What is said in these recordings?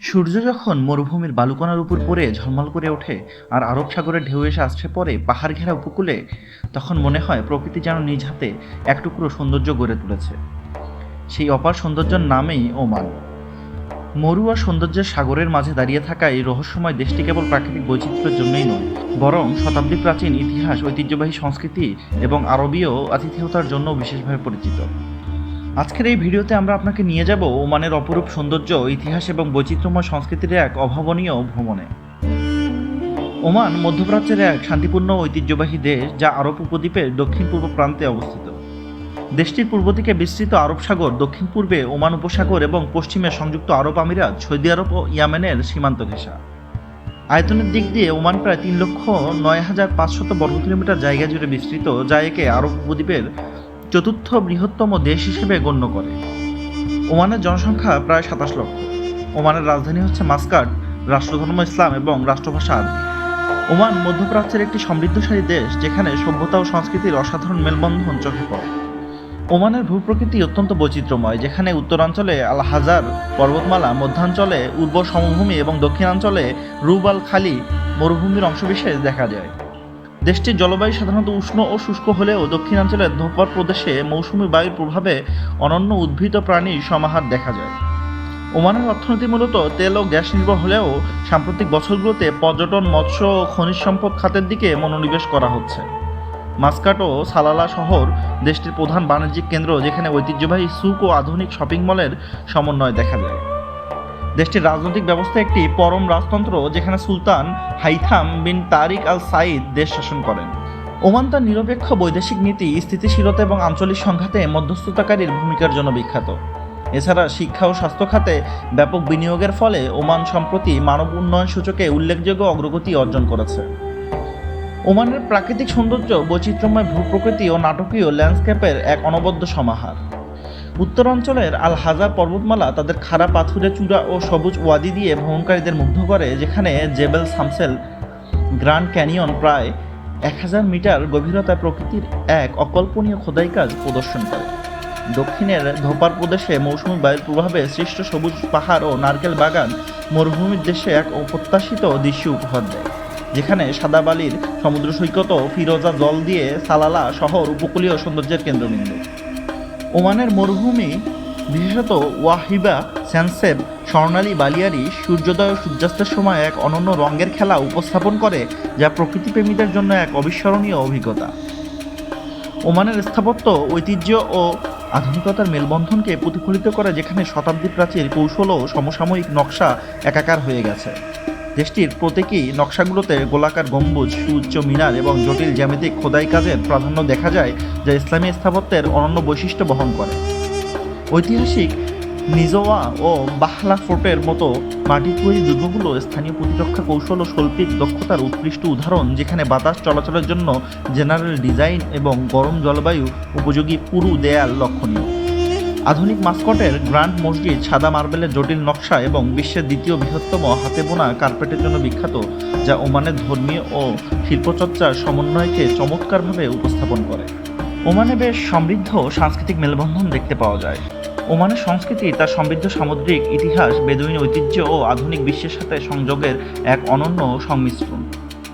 সূর্য যখন মরুভূমির বালুকণার উপর পড়ে ঝলমল করে ওঠে আর আরব সাগরের ঢেউ এসে আসছে পরে পাহাড় ঘেরা উপকূলে, তখন মনে হয় প্রকৃতি যেন নিজ হাতে এক টুকরো সৌন্দর্য গড়ে তুলেছে। সেই অপার সৌন্দর্যের নামেই ওমান। মরু আর সৌন্দর্যের সাগরের মাঝে দাঁড়িয়ে থাকা এই রহস্যময় দেশটি কেবল প্রাকৃতিক বৈচিত্র্যের জন্যই নয়, বরং শতাব্দী প্রাচীন ইতিহাস, ঐতিহ্যবাহী সংস্কৃতি এবং আরবীয় আতিথেয়তার জন্য বিশেষভাবে পরিচিত। আজকের এই ভিডিওতে আমরা আপনাকে নিয়ে যাব ওমানের অপরূপ সৌন্দর্য, ইতিহাস এবং বৈচিত্র্যময় সংস্কৃতির এক অভাবনীয় ভ্রমণে। ওমান মধ্যপ্রাচ্যের এক শান্তিপূর্ণ ঐতিহ্যবাহী দেশ যা আরব উপদ্বীপের দক্ষিণ পূর্ব প্রান্তে অবস্থিত। দেশটির পূর্ব দিকে বিস্তৃত আরব সাগর দক্ষিণ পূর্বে ওমান উপসাগর এবং পশ্চিমে সংযুক্ত আরব আমিরাত, সৌদি আরব ও ইয়ামেনের সীমান্ত ঘেঁষা। আয়তনের দিক দিয়ে ওমান প্রায় তিন লক্ষ নয় হাজার পাঁচশত বর্গ কিলোমিটার জায়গা জুড়ে বিস্তৃত, যা একে আরব উপদ্বীপের চতুর্থ বৃহত্তম দেশ হিসেবে গণ্য করে। ওমানের জনসংখ্যা প্রায় সাতাশ লক্ষ। ওমানের রাজধানী হচ্ছে মাস্কাট, রাষ্ট্রধর্ম ইসলাম এবং রাষ্ট্রভাষা আরবি ওমান মধ্যপ্রাচ্যের একটি সমৃদ্ধশালী দেশ, যেখানে সভ্যতা ও সংস্কৃতির অসাধারণ মেলবন্ধন চোখে পড়ে। ওমানের ভূপ্রকৃতি অত্যন্ত বৈচিত্র্যময়, যেখানে উত্তরাঞ্চলে আল হাজার পর্বতমালা, মধ্যাঞ্চলে উর্বর সমভূমি এবং দক্ষিণাঞ্চলে রুব আল খালি মরুভূমির অংশবিশেষ দেখা যায়। দেশটির জলবায়ু সাধারণত উষ্ণ ও শুষ্ক হলেও দক্ষিণাঞ্চলের ধোপার প্রদেশে মৌসুমী বায়ুর প্রভাবে অনন্য উদ্ভিদ প্রাণীর সমাহার দেখা যায়। ওমানের অর্থনীতি মূলত তেল ও গ্যাস নির্ভর হলেও সাম্প্রতিক বছরগুলোতে পর্যটন, মৎস্য ও খনিজ সম্পদ খাতের দিকে মনোনিবেশ করা হচ্ছে। মাস্কাট ও সালালা শহর দেশটির প্রধান বাণিজ্যিক কেন্দ্র, যেখানে ঐতিহ্যবাহী সুক ও আধুনিক শপিং মলের সমন্বয় দেখা যায়। দেশটির রাজনৈতিক ব্যবস্থা একটি পরম রাজতন্ত্র যেখানে সুলতান Haitham bin Tariq Al Said দেশ শাসন করেন। ওমান তার নিরপেক্ষ বৈদেশিক নীতি, স্থিতিশীলতা এবং আঞ্চলিক সংঘাতে মধ্যস্থতাকারীর ভূমিকার জন্য বিখ্যাত। এছাড়া শিক্ষা ও স্বাস্থ্য খাতে ব্যাপক বিনিয়োগের ফলে ওমান সম্প্রতি মানব উন্নয়ন সূচকে উল্লেখযোগ্য অগ্রগতি অর্জন করেছে। ওমানের প্রাকৃতিক সৌন্দর্য বৈচিত্র্যময় ভূপ্রকৃতি ও নাটকীয় ল্যান্ডস্কেপের এক অনবদ্য সমাহার। উত্তরাঞ্চলের আল হাজার পর্বতমালা, তাদের খাড়া পাথুরে চূড়া ও সবুজ ওয়াদি দিয়ে ভ্রমণকারীদের মুগ্ধ করে, যেখানে জেবেল সামসেল গ্র্যান্ড ক্যানিয়ন প্রায় এক হাজার মিটার গভীরতায় প্রকৃতির এক অকল্পনীয় খোদাই কাজ প্রদর্শন করে। দক্ষিণের ধোপার প্রদেশে মৌসুমী বায়ুর প্রভাবে সৃষ্ট সবুজ পাহাড় ও নারকেল বাগান মরুভূমির দেশে এক অপ্রত্যাশিত দৃশ্য উপহার দেয়, যেখানে সাদা বালির সমুদ্র সৈকত ফিরোজা জল দিয়ে সালালা শহর উপকূলীয় সৌন্দর্যের কেন্দ্রবিন্দু ওমানের মরুভূমি, বিশেষত ওয়াহিবা, স্যানসেব, স্বর্ণালী, বালিয়ারি, সূর্যোদয় ও সূর্যাস্তের সময় এক অনন্য রঙের খেলা উপস্থাপন করে, যা প্রকৃতিপ্রেমীদের জন্য এক অবিস্মরণীয় অভিজ্ঞতা। ওমানের স্থাপত্য, ঐতিহ্য ও আধুনিকতার মেলবন্ধনকে প্রতিফলিত করে, যেখানে শতাব্দী প্রাচীর কৌশল ও সমসাময়িক নকশা একাকার হয়ে গেছে। দেশটির প্রতীকী নকশাগুলোতে গোলাকার গম্বুজ, সুউচ্চ মিনার এবং জটিল জ্যামিতিক খোদাই কাজের প্রাধান্য দেখা যায় যা ইসলামী স্থাপত্যের অনন্য বৈশিষ্ট্য বহন করে। ঐতিহাসিক নিজোয়া ও বাহলা ফোর্টের মতো মাটির তৈরি দুর্গগুলো স্থানীয় প্রতিরক্ষা কৌশল ও শৈল্পিক দক্ষতার উৎকৃষ্ট উদাহরণ, যেখানে বাতাস চলাচলের জন্য জেনারেল ডিজাইন এবং গরম জলবায়ু উপযোগী পুরু দেয়াল লক্ষণীয়। আধুনিক মাস্কটের গ্র্যান্ড মসজিদ, সাদা মার্বেলের জটিল নকশা এবং বিশ্বের দ্বিতীয় বৃহত্তম হাতে বোনা কার্পেটের জন্য বিখ্যাত, যা ওমানের ধর্মীয় ও শিল্পচর্চার সমন্বয়কে চমৎকারভাবে উপস্থাপন করে। ওমানে বেশ সমৃদ্ধ সাংস্কৃতিক মেলবন্ধন দেখতে পাওয়া যায়। ওমানের সংস্কৃতি, তার সমৃদ্ধ সামুদ্রিক ইতিহাস, বেদুইন ঐতিহ্য ও আধুনিক বিশ্বের সাথে সংযোগের এক অনন্য সংমিশ্রণ।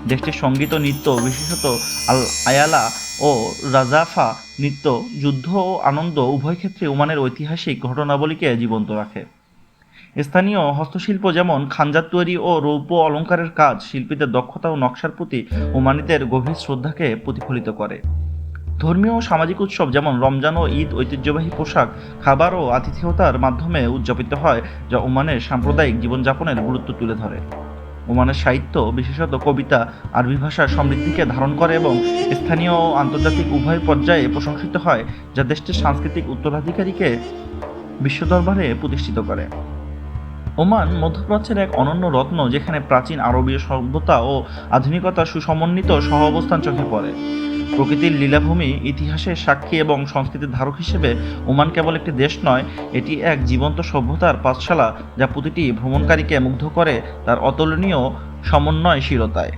দেশটির সংগীত ও নৃত্য, বিশেষত আল আয়ালা ও রাজাফা নৃত্য যুদ্ধ ও আনন্দ উভয় ক্ষেত্রে ওমানের ঐতিহাসিক ঘটনাবলীকে জীবন্ত রাখে। স্থানীয় হস্তশিল্প যেমন খানজাত তৈরি ও রৌপ্য অলংকারের কাজ, শিল্পীদের দক্ষতা ও নকশার প্রতি ওমানিদের গভীর শ্রদ্ধাকে প্রতিফলিত করে। ধর্মীয় ও সামাজিক উৎসব যেমন রমজান ও ঈদ ঐতিহ্যবাহী পোশাক, খাবার ও আতিথেয়তার মাধ্যমে উদযাপিত হয়, যা ওমানের সাম্প্রদায়িক জীবনযাপনের গুরুত্ব তুলে ধরে। ওমানের সাহিত্য, বিশেষত কবিতা, আরবি ভাষার সমৃদ্ধিকে ধারণ করে এবং স্থানীয় ও আন্তর্জাতিক উভয় পর্যায়ে প্রশংসিত হয়, যা দেশটির সাংস্কৃতিক উত্তরাধিকারীকে বিশ্ব দরবারে প্রতিষ্ঠিত করে। ওমান মধ্যপ্রাচ্যের এক অনন্য রত্ন, যেখানে প্রাচীন আরবীয় সভ্যতা ও আধুনিকতা সুসমন্বিত সহ অবস্থান চোখে পড়ে। প্রকৃতির লীলাভূমি, ইতিহাসের সাক্ষী এবং সংস্কৃতির ধারক হিসেবে ওমান কেবল একটি দেশ নয়, এটি এক জীবন্ত সভ্যতার পাঠশালা যা প্রতিটি ভ্রমণকারীকে মুগ্ধ করে তার অতুলনীয় সমন্বয়শীলতায়।